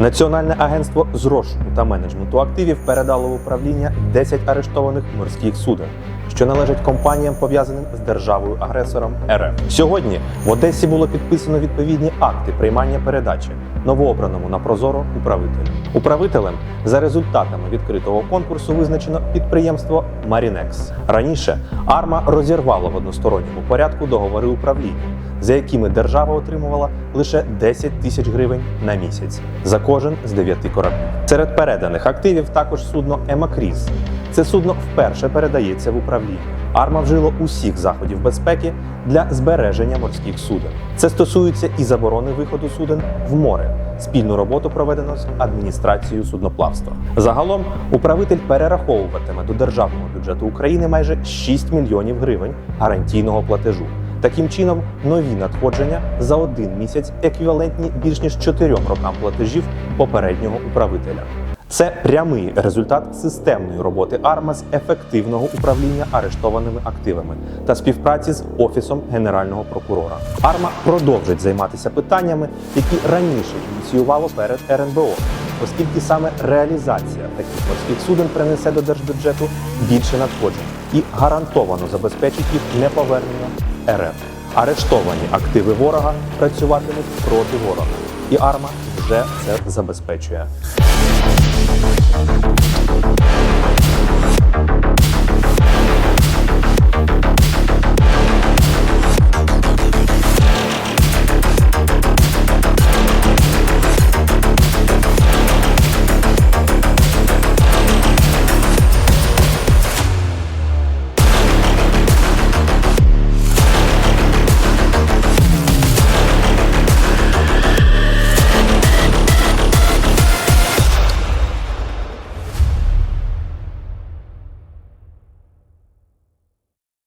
Національне агентство з розшуку та менеджменту активів передало в управління 10 арештованих морських суден, що належать компаніям, пов'язаним з державою-агресором РФ. Сьогодні в Одесі було підписано відповідні акти приймання передачі новообраному на прозоро управителю. Управителем за результатами відкритого конкурсу визначено підприємство Марінекс. Раніше Арма розірвала в односторонньому порядку договори управління, за якими держава отримувала лише 10 тисяч гривень на місяць за кожен з дев'яти кораблів. Серед переданих активів також судно Емакріз. Це судно вперше передається в управління. Арма вжило усіх заходів безпеки для збереження морських суден. Це стосується і заборони виходу суден в море. Спільну роботу проведено з адміністрацією судноплавства. Загалом управитель перераховуватиме до державного бюджету України майже 6 мільйонів гривень гарантійного платежу. Таким чином, нові надходження за один місяць еквівалентні більш ніж 4 рокам платежів попереднього управителя. Це прямий результат системної роботи АРМА з ефективного управління арештованими активами та співпраці з Офісом Генерального прокурора. АРМА продовжить займатися питаннями, які раніше ініціювало перед РНБО, оскільки саме реалізація таких морських суден принесе до держбюджету більше надходжень і гарантовано забезпечить їх неповернення РФ. Арештовані активи ворога працюватимуть проти ворога, і арма вже це забезпечує.